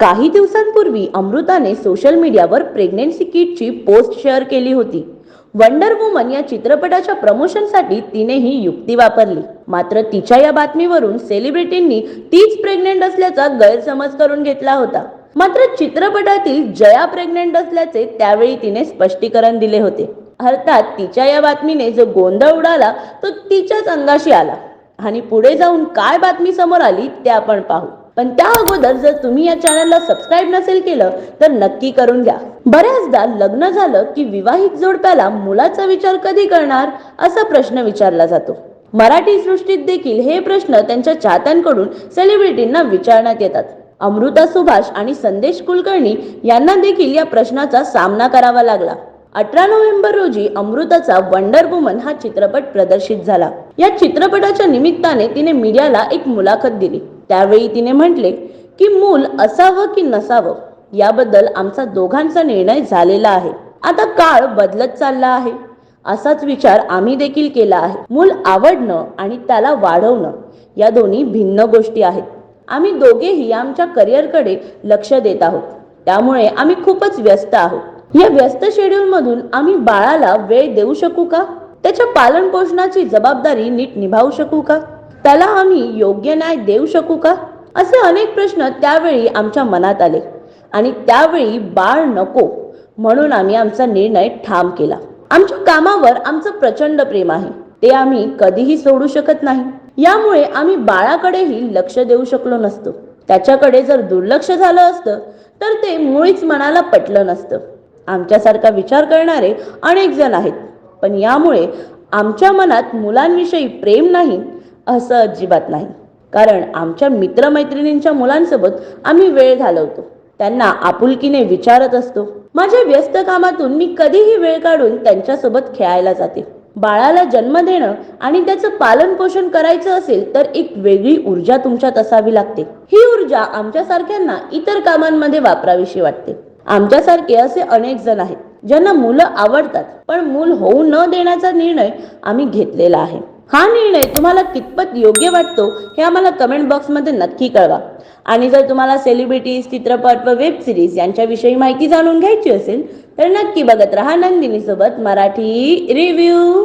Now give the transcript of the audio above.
काही दिवसांपूर्वी अमृताने सोशल मीडियावर प्रेग्नेन्सी किटची पोस्ट शेअर केली होती. वंडर वुमन या चित्रपटाच्या प्रमोशनसाठी तिने ही युक्ती वापरली. मात्र तिच्या या बातमीवरून सेलिब्रिटींनी तीच प्रेग्नेंट असल्याचा गैरसमज करून घेतला होता. मात्र चित्रपटातील जया प्रेग्नेंट असल्याचे त्यावेळी तिने स्पष्टीकरण दिले होते. अर्थात तिच्या या बातमीने जो गोंधळ उडाला तो तिच्याच अंगाशी आला. आणि पुढे जाऊन काय बातमी समोर आली ते आपण पाहू. पण त्या अगोदर जर तुम्ही या चॅनलला सबस्क्राईब नसेल केलं तर नक्की करून घ्या. बऱ्याचदा लग्न झालं की विवाहित जोडप्याला मुलाचा विचार कधी करणार असा प्रश्न विचारला जातो. मराठी सृष्टीत देखील हे प्रश्न त्यांच्या चाहत्यांकडून सेलिब्रिटींना विचारण्यात येतात. अमृता सुभाष आणि संदेश कुलकर्णी यांना देखील या प्रश्नाचा सामना करावा लागला. अठरा नोव्हेंबर रोजी अमृताचा वंडर वुमन हा चित्रपट प्रदर्शित झाला. या चित्रपटाच्या निमित्ताने तिने मीडियाला एक मुलाखत दिली. त्यावेळी तिने म्हटले की मूल असावं की नसावं याबद्दल आमचा दोघांचा निर्णय झालेला आहे. आता काळ बदलत चालला आहे. असाच विचार आम्ही देखील केला आहे. मूल आवडणं आणि त्याला वाढवणं या दोन्ही भिन्न गोष्टी आहेत. आम्ही दोघेही आमच्या करिअरकडे लक्ष देत आहोत. त्यामुळे आम्ही खूपच व्यस्त आहोत. या व्यस्त शेड्यूल मधून आम्ही बाळाला वेळ देऊ शकू का? त्याच्या पालन पोषणाची जबाबदारी नीट निभावू शकू का? त्याला आम्ही योग्य न्याय देऊ शकू का? असे अनेक प्रश्न त्यावेळी आमच्या मनात आले. आणि त्यावेळी बाळ नको म्हणून आम्ही आमचा निर्णय ठाम केला. आमच्या कामावर आमचं प्रचंड प्रेम आहे. ते आम्ही कधीही सोडू शकत नाही. यामुळे आम्ही बाळाकडेही लक्ष देऊ शकलो नसतो. त्याच्याकडे जर दुर्लक्ष झालं असतं तर ते मुळीच मनाला पटलं नसतं. आमच्यासारखा विचार करणारे अनेक जण आहेत. पण यामुळे आमच्या मनात मुलांविषयी प्रेम नाही असं अजिबात नाही. कारण आमच्या मित्रमैत्रिणींच्या मुलांसोबत आम्ही वेळ घालवतो. त्यांना आपुलकीने विचारत असतो माझ्या व्यस्त कामातून मी कधीही वेळ काढून त्यांच्यासोबत खेळायला जाते. बाळाला जन्म देणं आणि त्याचं पालन पोषण करायचं असेल तर एक वेगळी ऊर्जा तुमच्यात असावी लागते. ही ऊर्जा आमच्यासारख्यांना इतर कामांमध्ये वापरावीशी वाटते. आमच्यासारखे असे अनेक जण आहेत ज्यांना मुलं आवडतात पण मूल होऊ न देण्याचा निर्णय आम्ही घेतलेला आहे. हा निर्णय तुम्हाला कितपत योग्य वाटतो हे आम्हाला कमेंट बॉक्समध्ये नक्की कळवा. आणि जर तुम्हाला सेलिब्रिटीज चित्रपट व वेब सिरीज यांच्याविषयी माहिती जाणून घ्यायची असेल तर नक्की बघत राहा नंदिनीसोबत मराठी रिव्ह्यू